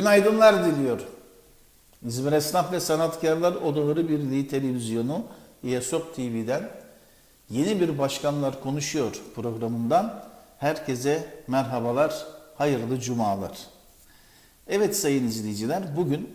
Günaydınlar diliyor. İzmir Esnaf ve Sanatkarlar Odaları Birliği Televizyonu İESOP TV'den yeni bir Başkanlar Konuşuyor programından herkese merhabalar, hayırlı cumalar. Evet sayın izleyiciler bugün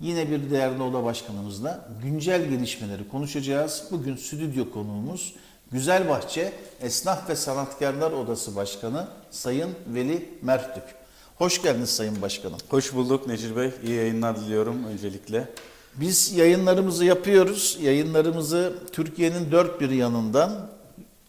yine bir değerli oda başkanımızla güncel gelişmeleri konuşacağız. Bugün stüdyo konuğumuz Güzelbahçe Esnaf ve Sanatkarlar Odası Başkanı Sayın Veli Mertük. Hoş geldiniz Sayın Başkanım. Hoş bulduk Necir Bey. İyi yayınlar diliyorum öncelikle. Biz yayınlarımızı yapıyoruz. Yayınlarımızı Türkiye'nin dört bir yanından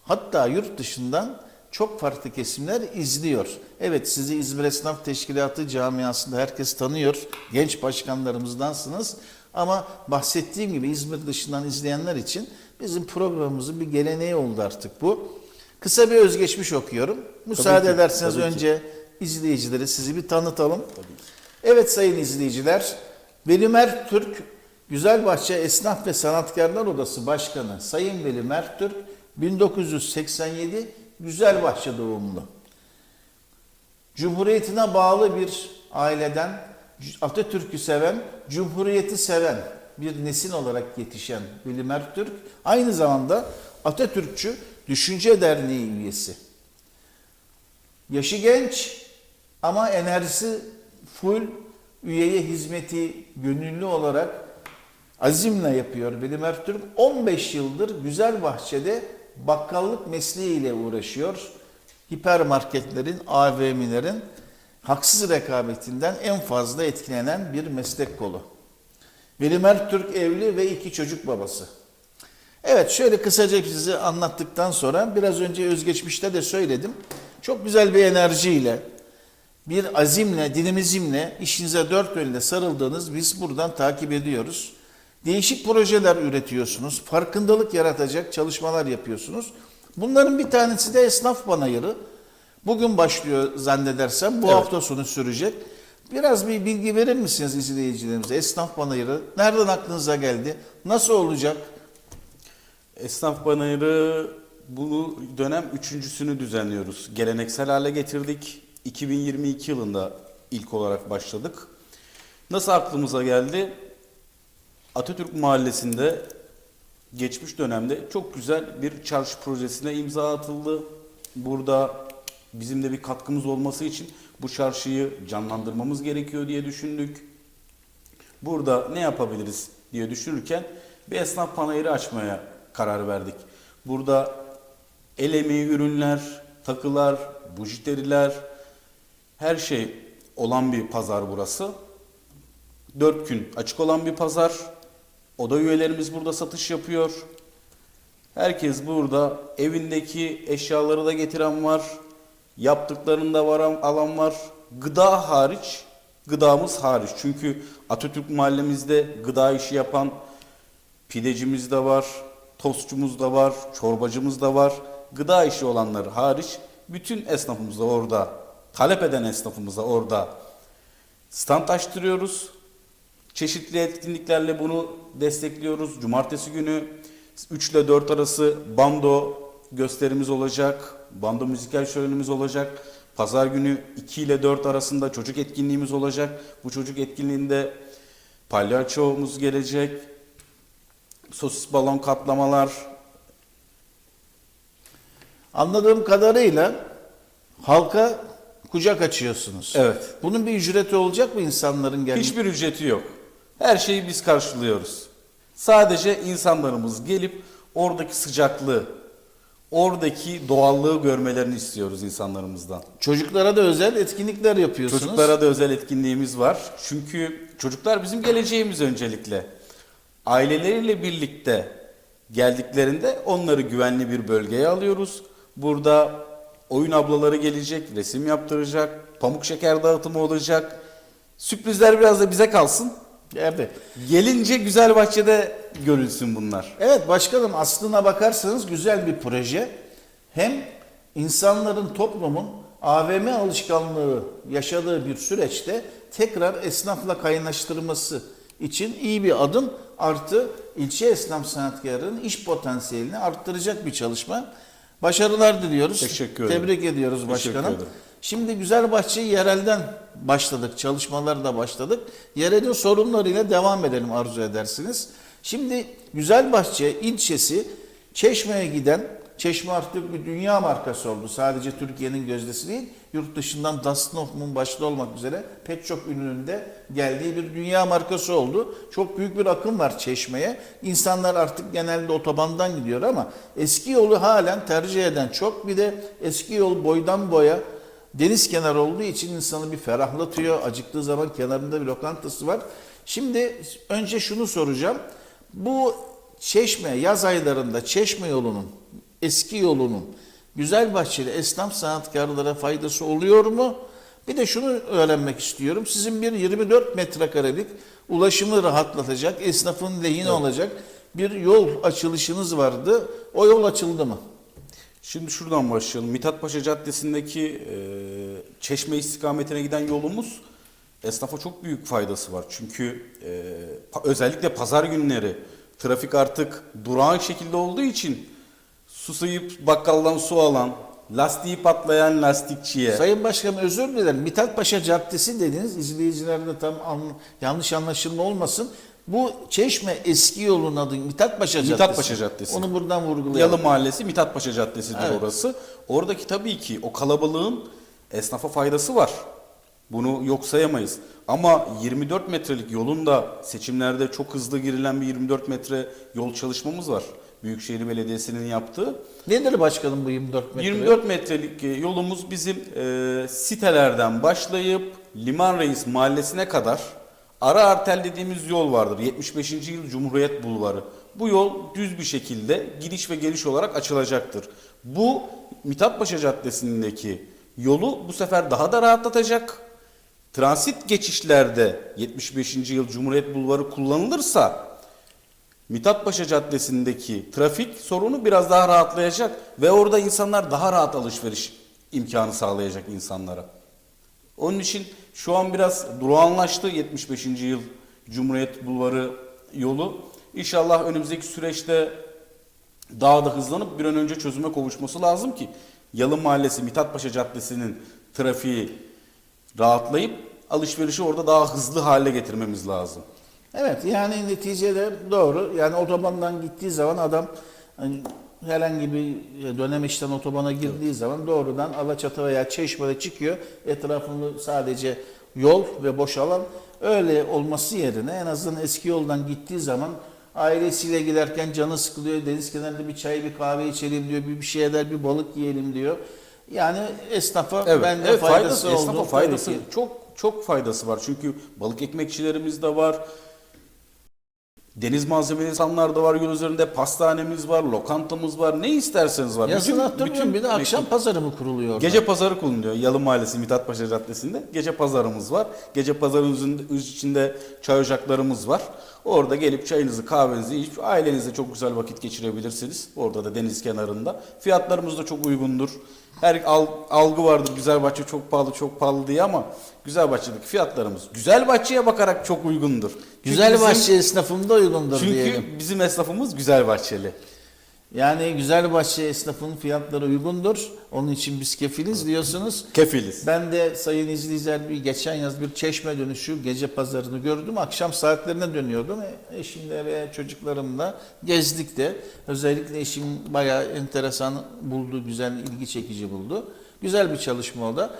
hatta yurt dışından çok farklı kesimler izliyor. Evet sizi İzmir Esnaf Teşkilatı camiasında herkes tanıyor. Genç başkanlarımızdansınız. Ama bahsettiğim gibi İzmir dışından izleyenler için bizim programımızın bir geleneği oldu artık bu. Kısa bir özgeçmiş okuyorum. Müsaade ki, ederseniz tabii ki. İzleyicilere sizi bir tanıtalım. Evet sayın izleyiciler, Veli Mert Türk, Güzelbahçe Esnaf ve Sanatkarlar Odası Başkanı Sayın Veli Mert Türk, 1987 Güzelbahçe doğumlu. Cumhuriyetine bağlı bir aileden Atatürk'ü seven, Cumhuriyeti seven bir nesil olarak yetişen Veli Mert Türk, aynı zamanda Atatürkçü Düşünce Derneği üyesi. Yaşı genç ama enerjisi full üyeye hizmeti gönüllü olarak azimle yapıyor Veli Mert Türk. 15 yıldır Güzelbahçe'de bakkallık mesleğiyle uğraşıyor. Hipermarketlerin, AVM'lerin haksız rekabetinden en fazla etkilenen bir meslek kolu. Veli Mert Türk evli ve iki çocuk babası. Evet şöyle kısaca size anlattıktan sonra biraz önce özgeçmişte de söyledim. Çok güzel bir enerjiyle, bir azimle, dinamizmle işinize dört elle sarıldığınız biz buradan takip ediyoruz. Değişik projeler üretiyorsunuz, farkındalık yaratacak çalışmalar yapıyorsunuz. Bunların bir tanesi de esnaf panayırı. Bugün başlıyor zannedersem, bu Evet. hafta sonu sürecek. Biraz bir bilgi verir misiniz izleyicilerimize? Esnaf panayırı nereden aklınıza geldi? Nasıl olacak? Esnaf Panayırı bu dönem üçüncüsünü düzenliyoruz. Geleneksel hale getirdik. 2022 yılında ilk olarak başladık. Nasıl aklımıza geldi? Atatürk Mahallesi'nde geçmiş dönemde çok güzel bir çarşı projesine imza atıldı. Burada bizim de bir katkımız olması için bu çarşıyı canlandırmamız gerekiyor diye düşündük. Burada ne yapabiliriz diye düşünürken bir esnaf panayırı açmaya karar verdik. Burada el emeği ürünler, takılar, bujiteriler, her şey olan bir pazar burası. Dört gün açık olan bir pazar. Oda üyelerimiz burada satış yapıyor. Herkes burada evindeki eşyaları da getiren var. Yaptıklarını da var, alan var. Gıda hariç, gıdamız hariç. Çünkü Atatürk mahallemizde gıda işi yapan pidecimiz de var, tostçumuz da var, çorbacımız da var. Gıda işi olanlar hariç bütün esnafımız da orada, talep eden esnafımız da orada stand açtırıyoruz. Çeşitli etkinliklerle bunu destekliyoruz. Cumartesi günü 3 ile 4 arası bando gösterimiz olacak. Bando müzikal şölenimiz olacak. Pazar günü 2 ile 4 arasında çocuk etkinliğimiz olacak. Bu çocuk etkinliğinde palyaçomuz gelecek. Sosis balon katlamalar. Anladığım kadarıyla halka kucak açıyorsunuz. Evet. Bunun bir ücreti olacak mı insanların geldiği? Hiçbir ücreti yok. Her şeyi biz karşılıyoruz. Sadece insanlarımız gelip oradaki sıcaklığı, oradaki doğallığı görmelerini istiyoruz insanlarımızdan. Çocuklara da özel etkinlikler yapıyorsunuz. Çocuklara da özel etkinliğimiz var. Çünkü çocuklar bizim geleceğimiz öncelikle. Aileleriyle birlikte geldiklerinde onları güvenli bir bölgeye alıyoruz. Burada oyun ablaları gelecek, resim yaptıracak, pamuk şeker dağıtımı olacak. Sürprizler biraz da bize kalsın. Evet. Gelince güzel bahçede görülsün bunlar. Evet başkanım aslına bakarsanız güzel bir proje. Hem insanların toplumun AVM alışkanlığı yaşadığı bir süreçte tekrar esnafla kaynaştırması için iyi bir adım artı ilçe esnaf sanatkarının iş potansiyelini arttıracak bir çalışma. Başarılar diliyoruz. Teşekkür ederim. Tebrik ediyoruz Teşekkür başkanım. ederim. Şimdi Güzelbahçe yerelden başladık, çalışmalar da başladık. Yerelin sorunlarıyla devam edelim arzu edersiniz. Şimdi Güzelbahçe ilçesi Çeşme'ye giden, Çeşme artık bir dünya markası oldu. Sadece Türkiye'nin gözdesi değil, yurt dışından Dustin Hoffman başta olmak üzere pek çok ünlünün de geldiği bir dünya markası oldu. Çok büyük bir akım var Çeşme'ye. İnsanlar artık genelde otobandan gidiyor ama eski yolu halen tercih eden çok. Bir de eski yol boydan boya deniz kenarı olduğu için insanı bir ferahlatıyor. Acıktığı zaman kenarında bir lokantası var. Şimdi önce şunu soracağım. Bu Çeşme yaz aylarında Çeşme yolunun eski yolunun Güzelbahçeli esnaf sanatkarlara faydası oluyor mu? Bir de şunu öğrenmek istiyorum. Sizin bir 24 metrekarelik ulaşımı rahatlatacak, esnafın lehine olacak bir yol açılışınız vardı. O yol açıldı mı? Şimdi şuradan başlayalım. Mithat Paşa Caddesi'ndeki e, Çeşme istikametine giden yolumuz esnafa çok büyük faydası var. Çünkü e, özellikle pazar günleri trafik artık durağan şekilde olduğu için susayıp bakkaldan su alan, lastiği patlayan lastikçiye, Sayın Başkanım özür dilerim. Mithat Paşa Caddesi dediniz. İzleyicilerde tam an- yanlış anlaşılma olmasın. Bu Çeşme eski yolun adı Mithat Paşa Caddesi. Mithat Paşa Caddesi. Onu buradan vurgulayalım. Yalı Mahallesi Mithat Paşa Caddesi'dir Evet. orası. Oradaki tabii ki o kalabalığın esnafa faydası var. Bunu yok sayamayız. Ama 24 metrelik yolun da seçimlerde çok hızlı girilen bir 24 metre yol çalışmamız var. Büyükşehir Belediyesi'nin yaptığı. Nedir başkanım bu 24 metre? 24 metrelik e, yolumuz bizim e, sitelerden başlayıp Liman Reis Mahallesi'ne kadar ara artel dediğimiz yol vardır. 75. yıl Cumhuriyet Bulvarı. Bu yol düz bir şekilde gidiş ve geliş olarak açılacaktır. Bu Mithatpaşa Caddesi'ndeki yolu bu sefer daha da rahatlatacak. Transit geçişlerde 75. yıl Cumhuriyet Bulvarı kullanılırsa Mithatpaşa Caddesi'ndeki trafik sorunu biraz daha rahatlayacak ve orada insanlar daha rahat alışveriş imkanı sağlayacak insanlara. Onun için şu an biraz durağanlaştı 75. yıl Cumhuriyet Bulvarı yolu. İnşallah önümüzdeki süreçte daha da hızlanıp bir an önce çözüme kavuşması lazım ki Yalı Mahallesi Mithatpaşa Caddesi'nin trafiği rahatlayıp alışverişi orada daha hızlı hale getirmemiz lazım. Evet yani neticede doğru. Yani otobandan gittiği zaman adam hani herhangi bir dönem işten otobana girdiği zaman doğrudan Alaçatı veya Çeşme'de çıkıyor. Etrafında sadece yol ve boş alan. Öyle olması yerine en azından eski yoldan gittiği zaman ailesiyle giderken canı sıkılıyor. Deniz kenarında bir çay bir kahve içelim diyor. Bir, bir şey eder bir balık yiyelim diyor. Yani esnafa Evet, bende evet faydası, faydası, oldu. esnafa faydası çok çok faydası var. Çünkü balık ekmekçilerimiz de var. Deniz malzemeli insanlar da var yol üzerinde. Pastanemiz var, lokantamız var. Ne isterseniz var. Yazın Bütün- hatırlıyorum bir de akşam mekan- pazarı mı kuruluyor orada? Gece pazarı kuruluyor. Yalı Mahallesi Mithatpaşa Caddesi'nde. Gece pazarımız var. Gece pazarımızın içinde çay ocaklarımız var. Orada gelip çayınızı kahvenizi içip ailenizle çok güzel vakit geçirebilirsiniz. Orada da deniz kenarında. Fiyatlarımız da çok uygundur. Her al- algı vardır Güzelbahçe çok pahalı çok pahalı diye ama Güzelbahçe'deki fiyatlarımız Güzelbahçe'ye bakarak çok uygundur. Çünkü Güzel bizim- bahçe esnafında uygundur Çünkü diyelim. bizim esnafımız Güzelbahçeli. Yani güzel bahçe esnafının fiyatları uygundur. Onun için biz kefiliz diyorsunuz. Kefiliz. Ben de sayın izleyiciler bir geçen yaz bir çeşme dönüşü gece pazarını gördüm. Akşam saatlerine dönüyordum. E, Eşimle ve çocuklarımla gezdik de. Özellikle eşim bayağı enteresan buldu, güzel, ilgi çekici buldu. Güzel bir çalışma o da.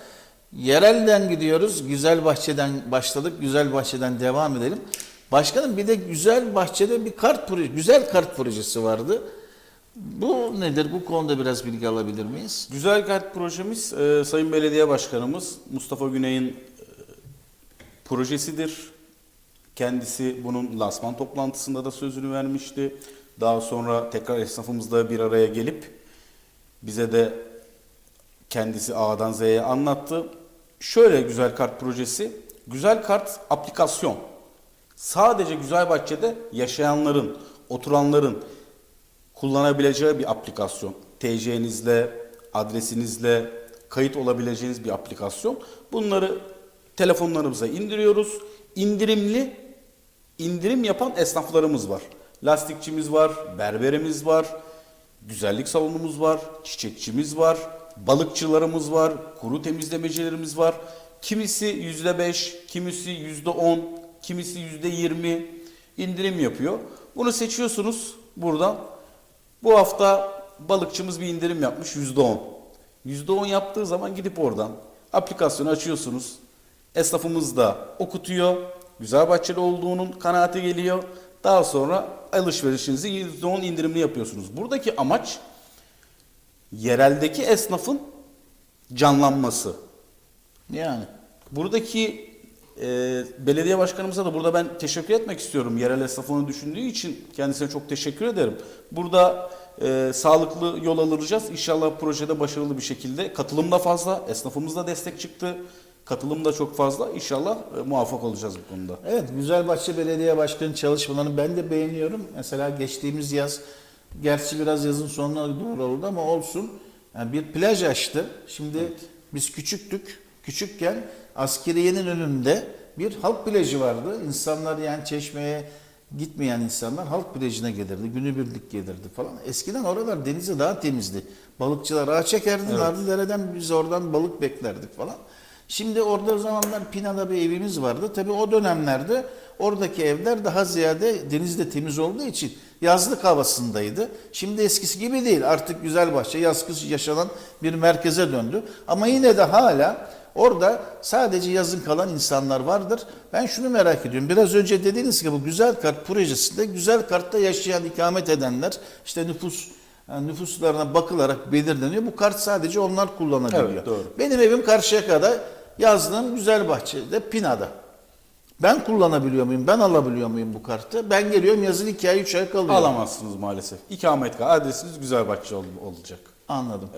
Yerelden gidiyoruz. Güzel bahçeden başladık. Güzel bahçeden devam edelim. Başkanım bir de güzel bahçede bir kart projesi, güzel kart projesi vardı. Bu nedir? Bu konuda biraz bilgi alabilir miyiz? Güzel Kart projemiz e, Sayın Belediye Başkanımız Mustafa Güney'in e, projesidir. Kendisi bunun lansman toplantısında da sözünü vermişti. Daha sonra tekrar esnafımızla bir araya gelip bize de kendisi A'dan Z'ye anlattı. Şöyle Güzel Kart projesi, Güzel Kart aplikasyon. Sadece Güzelbahçe'de yaşayanların, oturanların kullanabileceği bir aplikasyon. TC'nizle, adresinizle kayıt olabileceğiniz bir aplikasyon. Bunları telefonlarımıza indiriyoruz. İndirimli, indirim yapan esnaflarımız var. Lastikçimiz var, berberimiz var, güzellik salonumuz var, çiçekçimiz var, balıkçılarımız var, kuru temizlemecilerimiz var. Kimisi yüzde beş, kimisi yüzde on, kimisi yüzde yirmi indirim yapıyor. Bunu seçiyorsunuz buradan. Bu hafta balıkçımız bir indirim yapmış yüzde on. Yüzde on yaptığı zaman gidip oradan aplikasyonu açıyorsunuz. Esnafımız da okutuyor. Güzel bahçeli olduğunun kanaati geliyor. Daha sonra alışverişinizi yüzde on indirimli yapıyorsunuz. Buradaki amaç yereldeki esnafın canlanması. Yani. Buradaki e, belediye başkanımıza da burada ben teşekkür etmek istiyorum. Yerel esnafını düşündüğü için kendisine çok teşekkür ederim. Burada e, sağlıklı yol alıracağız. İnşallah projede başarılı bir şekilde. Katılım da fazla. Esnafımız da destek çıktı. Katılım da çok fazla. İnşallah e, muvaffak olacağız bu konuda. Evet, Güzelbahçe Belediye Başkanı çalışmalarını ben de beğeniyorum. Mesela geçtiğimiz yaz, gerçi biraz yazın sonuna doğru oldu ama olsun. Yani bir plaj açtı. Şimdi biz küçüktük. Küçükken askeriyenin önünde bir halk plajı vardı. İnsanlar yani çeşmeye gitmeyen insanlar halk plajına gelirdi. Günübirlik gelirdi falan. Eskiden oralar denizi daha temizdi. Balıkçılar ağa çekerdi. Evet. Narlıdere'den biz oradan balık beklerdik falan. Şimdi orada o zamanlar Pina'da bir evimiz vardı. Tabii o dönemlerde oradaki evler daha ziyade denizde temiz olduğu için yazlık havasındaydı. Şimdi eskisi gibi değil. Artık Güzelbahçe yaz kış yaşanan bir merkeze döndü. Ama yine de hala orada sadece yazın kalan insanlar vardır. Ben şunu merak ediyorum. Biraz önce dediğiniz gibi bu Güzel Kart projesinde Güzel Kart'ta yaşayan, ikamet edenler işte nüfus yani nüfuslarına bakılarak belirleniyor. Bu kart sadece onlar kullanabiliyor. Evet, doğru. Benim evim Karşıyaka'da, yazdığım Güzelbahçe'de, Pina'da. Ben kullanabiliyor muyum? Ben alabiliyor muyum bu kartı? Ben geliyorum yazın 2 ay 3 ay kalıyorum. Alamazsınız maalesef. İkametgah adresiniz Güzelbahçe ol- olacak. Anladım.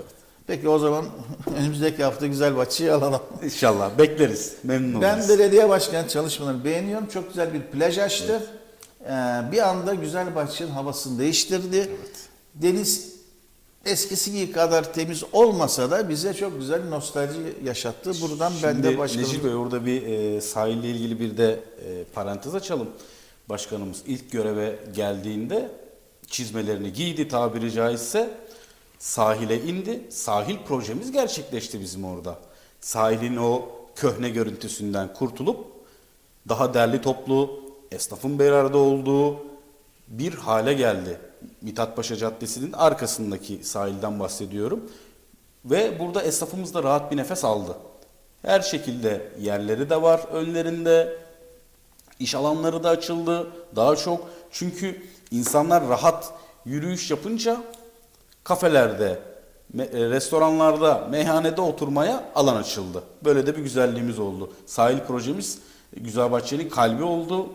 Peki o zaman önümüzdeki hafta Güzelbahçe'yi alalım. İnşallah bekleriz. Memnun Ben oluruz. belediye başkanı çalışmalarını beğeniyorum. Çok güzel bir plaj açtı. Ee, bir anda Güzelbahçe'nin havasını değiştirdi. Deniz eskisi kadar temiz olmasa da bize çok güzel nostalji yaşattı. Buradan ben de Şimdi başkanım. Necip Bey orada bir e, sahille ilgili bir de e, parantez açalım. Başkanımız ilk göreve geldiğinde çizmelerini giydi tabiri caizse sahile indi. Sahil projemiz gerçekleşti bizim orada. Sahilin o köhne görüntüsünden kurtulup daha derli toplu esnafın bir arada olduğu bir hale geldi. Mithatpaşa Caddesi'nin arkasındaki sahilden bahsediyorum. Ve burada esnafımız da rahat bir nefes aldı. Her şekilde yerleri de var önlerinde. İş alanları da açıldı. Daha çok çünkü insanlar rahat yürüyüş yapınca kafelerde, e, restoranlarda, meyhanede oturmaya alan açıldı. Böyle de bir güzelliğimiz oldu. Sahil projemiz Güzelbahçe'nin kalbi oldu.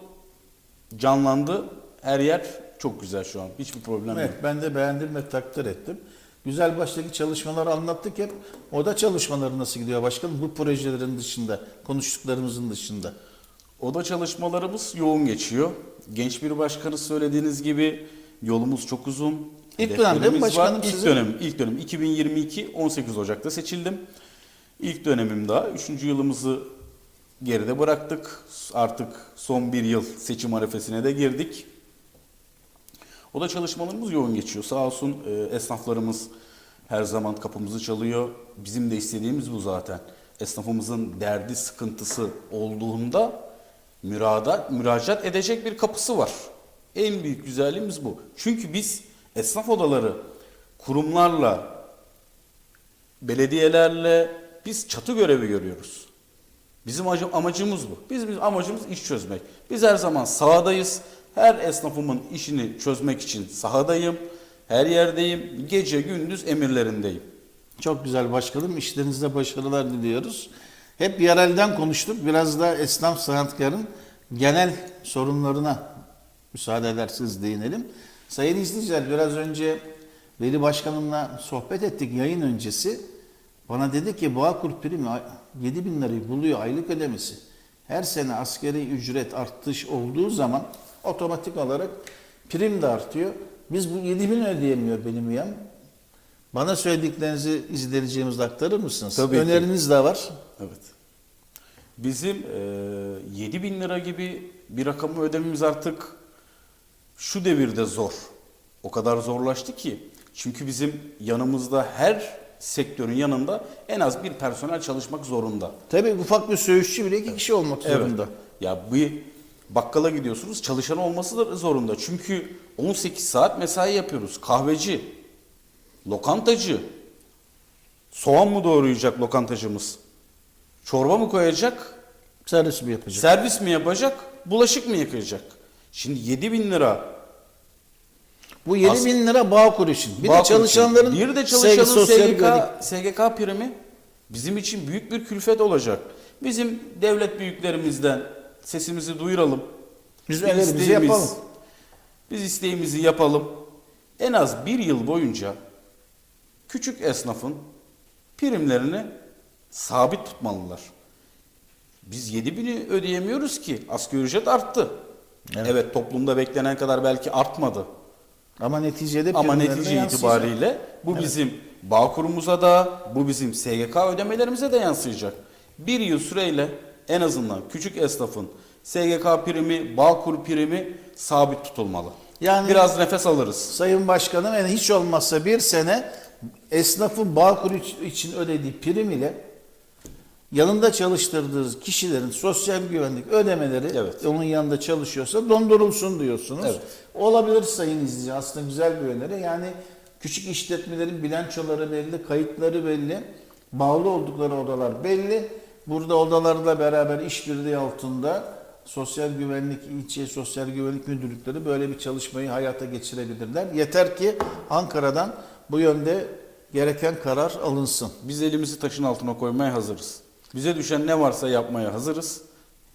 Canlandı. Her yer çok güzel şu an. Hiçbir problem Evet yok. ben de beğendim ve takdir ettim. Güzel baştaki çalışmaları anlattık hep. Oda çalışmaları nasıl gidiyor başkanım? Bu projelerin dışında, konuştuklarımızın dışında. Oda çalışmalarımız yoğun geçiyor. Genç bir başkanı söylediğiniz gibi yolumuz çok uzun. İlk dönem değil mi başkanım var. İlk sizin? dönem, ilk dönem 2022 18 Ocak'ta seçildim. İlk dönemim daha 3. yılımızı geride bıraktık. Artık son bir yıl seçim arefesine de girdik. Oda çalışmalarımız yoğun geçiyor. Sağ olsun e, esnaflarımız her zaman kapımızı çalıyor. Bizim de istediğimiz bu zaten. Esnafımızın derdi, sıkıntısı olduğunda mürada, müracaat edecek bir kapısı var. En büyük güzelliğimiz bu. Çünkü biz esnaf odaları kurumlarla, belediyelerle biz çatı görevi görüyoruz. Bizim acı- amacımız bu. Bizim, amacımız iş çözmek. Biz her zaman sahadayız. Her esnafımın işini çözmek için sahadayım. Her yerdeyim. Gece gündüz emirlerindeyim. Çok güzel başkanım. İşlerinizde başarılar diliyoruz. Hep yerelden konuştuk. Biraz da esnaf sanatkarın genel sorunlarına müsaade ederseniz değinelim. Sayın izleyiciler biraz önce Veli Başkanımla sohbet ettik yayın öncesi. Bana dedi ki Bağkur primi 7 bin lirayı buluyor aylık ödemesi. Her sene askeri ücret artış olduğu zaman otomatik olarak prim de artıyor. Biz bu 7 bin ödeyemiyor benim üyem. Bana söylediklerinizi izleyicilerimize aktarır mısınız? Tabii ki. Öneriniz de var. Evet. Bizim e, 7 bin lira gibi bir rakamı ödememiz artık şu devirde zor. O kadar zorlaştı ki. Çünkü bizim yanımızda her sektörün yanında en az bir personel çalışmak zorunda. Tabii ufak bir söğüşçü bile iki kişi olmak zorunda. Ya bir bakkala gidiyorsunuz çalışan olması da zorunda. Çünkü 18 saat mesai yapıyoruz. Kahveci, lokantacı, soğan mı doğrayacak lokantacımız? Çorba mı koyacak? Servis mi yapacak? Servis mi yapacak? Bulaşık mı yıkayacak? Şimdi 7 bin lira Bu 7 As- bin lira Bağkur için. Bir de Bağkur çalışanların bir de çalışanın SGK. SGK primi bizim için büyük bir külfet olacak. Bizim devlet büyüklerimizden sesimizi duyuralım. Biz ellerimizi isteğimiz- yapalım. Biz isteğimizi yapalım. En az bir yıl boyunca küçük esnafın primlerini sabit tutmalılar. Biz 7 bini ödeyemiyoruz ki. Asgari ücret arttı. Evet. Evet. toplumda beklenen kadar belki artmadı. Ama neticede Ama netice yansıyacak. itibariyle bu bizim Bağkur'umuza da bu bizim SGK ödemelerimize de yansıyacak. Bir yıl süreyle en azından küçük esnafın SGK primi, Bağkur primi sabit tutulmalı. Yani- Biraz nefes alırız. Sayın Başkanım yani hiç olmazsa bir sene esnafın Bağkur iç- için ödediği prim ile yanında çalıştırdığı kişilerin sosyal güvenlik ödemeleri Evet. onun yanında çalışıyorsa dondurulsun diyorsunuz. Evet. Olabilir sayın izleyici aslında güzel bir öneri. Yani küçük işletmelerin bilançoları belli, kayıtları belli, bağlı oldukları odalar belli. Burada odalarla beraber işbirliği altında sosyal güvenlik ilçe sosyal güvenlik müdürlükleri böyle bir çalışmayı hayata geçirebilirler. Yeter ki Ankara'dan bu yönde gereken karar alınsın. Biz elimizi taşın altına koymaya hazırız. Bize düşen ne varsa yapmaya hazırız.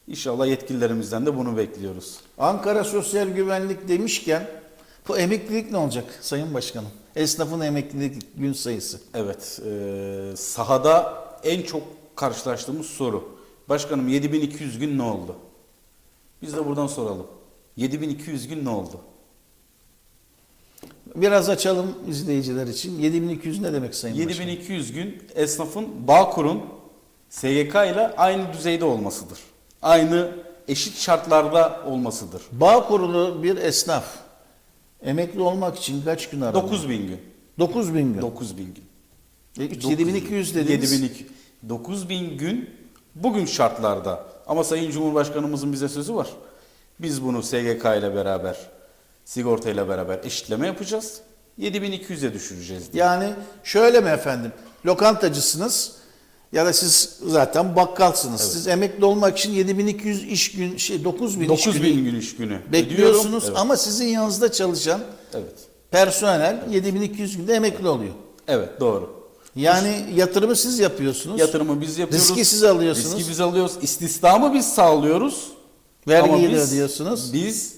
İnşallah yetkililerimizden de bunu bekliyoruz. Ankara Sosyal Güvenlik demişken bu emeklilik ne olacak Sayın Başkanım? Esnafın emeklilik gün sayısı. Evet, e, sahada en çok karşılaştığımız soru. Başkanım 7200 gün ne oldu? Biz de buradan soralım. 7200 gün ne oldu? Biraz açalım izleyiciler için. 7200 ne demek Sayın Başkanım? 7200 gün esnafın Bağkur'un SGK ile aynı düzeyde olmasıdır. Aynı eşit şartlarda olmasıdır. Bağ kurulu bir esnaf emekli olmak için kaç gün aradı? 9000 gün. 9000 gün. 9000 gün. E, üç- 7200 dediniz. 7200. 9000 gün bugün şartlarda. Ama Sayın Cumhurbaşkanımızın bize sözü var. Biz bunu SGK ile beraber, sigorta ile beraber eşitleme yapacağız. 7200'e düşüreceğiz diye. Yani şöyle mi efendim? Lokantacısınız ya da siz zaten bakkalsınız. Siz emekli olmak için 7200 iş gün şey 9000 iş 9000 günü gün iş günü. bekliyorsunuz. Evet. ama sizin yanınızda çalışan evet. personel 7200 günde emekli oluyor. Evet, doğru. Yani yatırımı siz yapıyorsunuz. Yatırımı biz yapıyoruz. Riski siz alıyorsunuz. Riski biz alıyoruz. İstihdamı biz sağlıyoruz. Vergiyi de ödüyorsunuz. Biz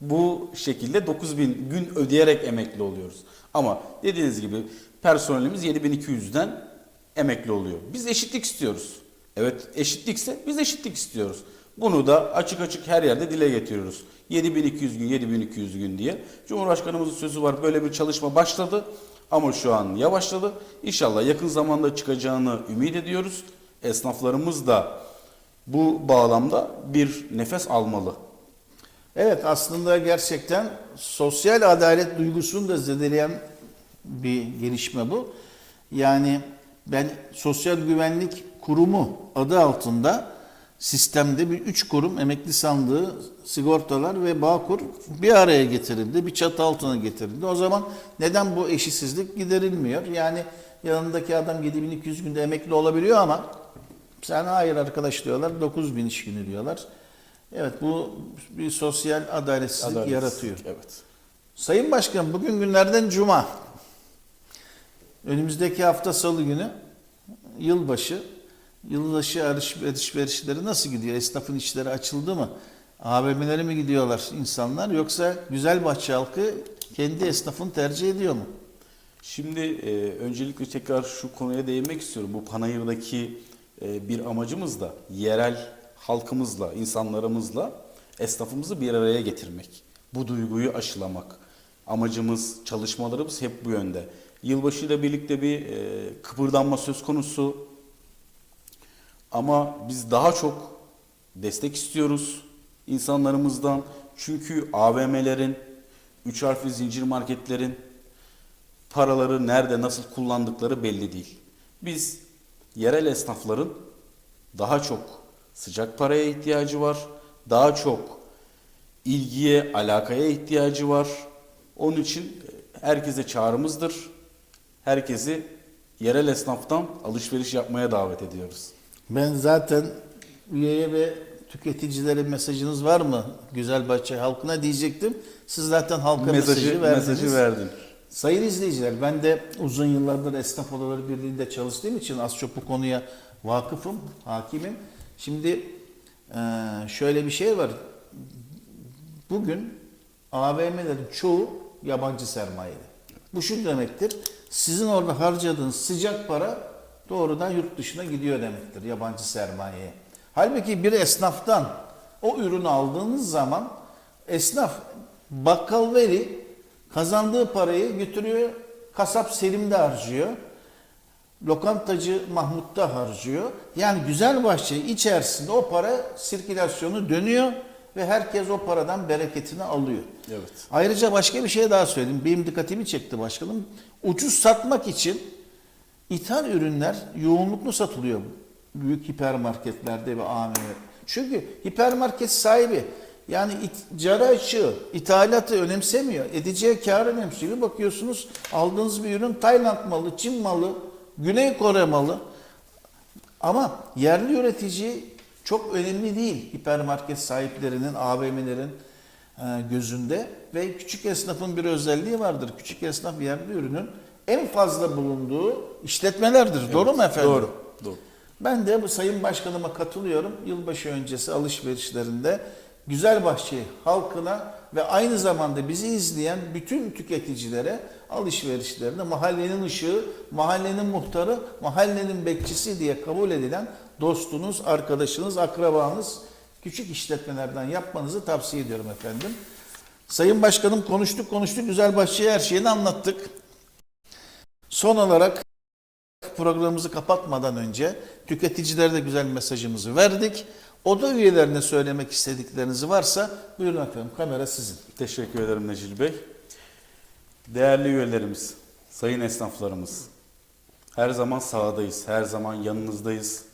bu şekilde 9000 gün ödeyerek emekli oluyoruz. Ama dediğiniz gibi personelimiz 7200'den emekli oluyor. Biz eşitlik istiyoruz. Evet eşitlikse biz eşitlik istiyoruz. Bunu da açık açık her yerde dile getiriyoruz. 7200 gün, 7200 gün diye. Cumhurbaşkanımızın sözü var. Böyle bir çalışma başladı ama şu an yavaşladı. İnşallah yakın zamanda çıkacağını ümit ediyoruz. Esnaflarımız da bu bağlamda bir nefes almalı. Evet aslında gerçekten sosyal adalet duygusunu da zedeleyen bir gelişme bu. Yani ben sosyal güvenlik kurumu adı altında sistemde bir üç kurum emekli sandığı, sigortalar ve Bağkur bir araya getirildi. Bir çatı altına getirildi. O zaman neden bu eşitsizlik giderilmiyor? Yani yanındaki adam 7200 günde emekli olabiliyor ama sen hayır arkadaş diyorlar 9000 iş günü diyorlar. Evet bu bir sosyal adaletsizlik Adaletsizlik, yaratıyor. Evet. Sayın Başkan bugün günlerden cuma. Önümüzdeki hafta salı günü yılbaşı. Yılbaşı alışverişleri nasıl gidiyor? Esnafın işleri açıldı mı? AVM'lere mi gidiyorlar insanlar yoksa Güzelbahçe halkı kendi esnafını tercih ediyor mu? Şimdi e, öncelikle tekrar şu konuya değinmek istiyorum. Bu Panayır'daki e, bir amacımız da yerel halkımızla, insanlarımızla esnafımızı bir araya getirmek. Bu duyguyu aşılamak. Amacımız, çalışmalarımız hep bu yönde. Yılbaşıyla birlikte bir e, kıpırdanma söz konusu. Ama biz daha çok destek istiyoruz insanlarımızdan. Çünkü AVM'lerin, üç harfli zincir marketlerin paraları nerede nasıl kullandıkları belli değil. Biz yerel esnafların daha çok sıcak paraya ihtiyacı var. Daha çok ilgiye, alakaya ihtiyacı var. Onun için herkese çağrımızdır. Herkesi yerel esnaftan alışveriş yapmaya davet ediyoruz. Ben zaten üyeye ve tüketicilere mesajınız var mı? Güzelbahçe halkına diyecektim. Siz zaten halka mesajı, Mesajı, verdiniz. mesajı verdin. Sayın izleyiciler ben de uzun yıllardır Esnaf Odaları Birliği'nde çalıştığım için az çok bu konuya vakıfım, hakimim. Şimdi eee, şöyle bir şey var. Bugün AVM'lerin çoğu yabancı sermayeli. Bu şu demektir. Sizin orada harcadığınız sıcak para doğrudan yurt dışına gidiyor demektir yabancı sermayeye. Halbuki bir esnaftan o ürünü aldığınız zaman esnaf bakkal veli kazandığı parayı götürüyor kasap Selim'de harcıyor. Lokantacı Mahmut'ta harcıyor. Yani güzel bahçe içerisinde o para sirkülasyonu dönüyor ve herkes o paradan bereketini alıyor. Evet. Ayrıca başka bir şey daha söyleyeyim. Benim dikkatimi çekti başkanım. Ucuz satmak için ithal ürünler yoğunluklu satılıyor büyük hipermarketlerde ve AVM. Çünkü hipermarket sahibi yani it, cara açığı, ithalatı önemsemiyor. Edeceği kâr önemsiyor. Bir bakıyorsunuz aldığınız bir ürün Tayland malı, Çin malı, Güney Kore malı. Ama yerli üretici çok önemli değil hipermarket sahiplerinin, AVM'lerin e, gözünde ve küçük esnafın bir özelliği vardır. Küçük esnaf yerli ürünün en fazla bulunduğu işletmelerdir. Doğru mu efendim? Doğru. Doğru. Ben de bu Sayın Başkanıma katılıyorum. Yılbaşı öncesi alışverişlerinde Güzelbahçe halkına ve aynı zamanda bizi izleyen bütün tüketicilere alışverişlerinde mahallenin ışığı, mahallenin muhtarı, mahallenin bekçisi diye kabul edilen dostunuz, arkadaşınız, akrabanız küçük işletmelerden yapmanızı tavsiye ediyorum efendim. Sayın Başkanım konuştuk konuştuk Güzelbahçe'ye her şeyini anlattık. Son olarak programımızı kapatmadan önce tüketicilere de güzel mesajımızı verdik. Oda üyelerine söylemek istedikleriniz varsa buyurun efendim kamera sizin. Teşekkür ederim Necil Bey. Değerli üyelerimiz, sayın esnaflarımız, her zaman sahadayız, her zaman yanınızdayız.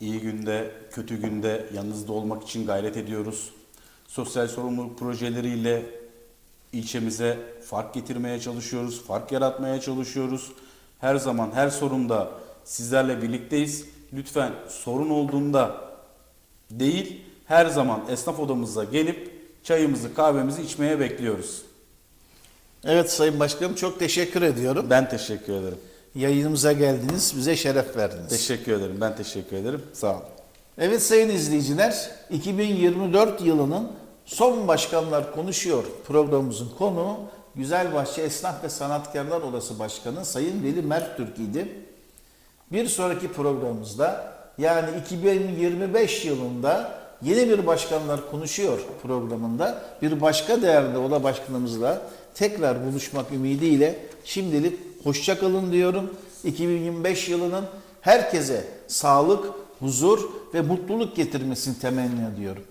İyi günde, kötü günde yanınızda olmak için gayret ediyoruz. Sosyal sorumluluk projeleriyle ilçemize fark getirmeye çalışıyoruz, fark yaratmaya çalışıyoruz. Her zaman, her sorunda sizlerle birlikteyiz. Lütfen sorun olduğunda değil, her zaman esnaf odamıza gelip çayımızı, kahvemizi içmeye bekliyoruz. Evet Sayın Başkanım çok teşekkür ediyorum. Ben teşekkür ederim. Yayınımıza geldiniz, bize şeref verdiniz. Teşekkür ederim. Ben teşekkür ederim. Sağ olun. Evet sayın izleyiciler, 2024 yılının son başkanlar konuşuyor programımızın konuğu Güzelbahçe Esnaf ve Sanatkarlar Odası Başkanı Sayın Veli Merttürk idi. Bir sonraki programımızda yani 2025 yılında yeni bir başkanlar konuşuyor programında bir başka değerli oda başkanımızla tekrar buluşmak ümidiyle şimdilik hoşça kalın diyorum. 2025 yılının herkese sağlık, huzur ve mutluluk getirmesini temenni ediyorum.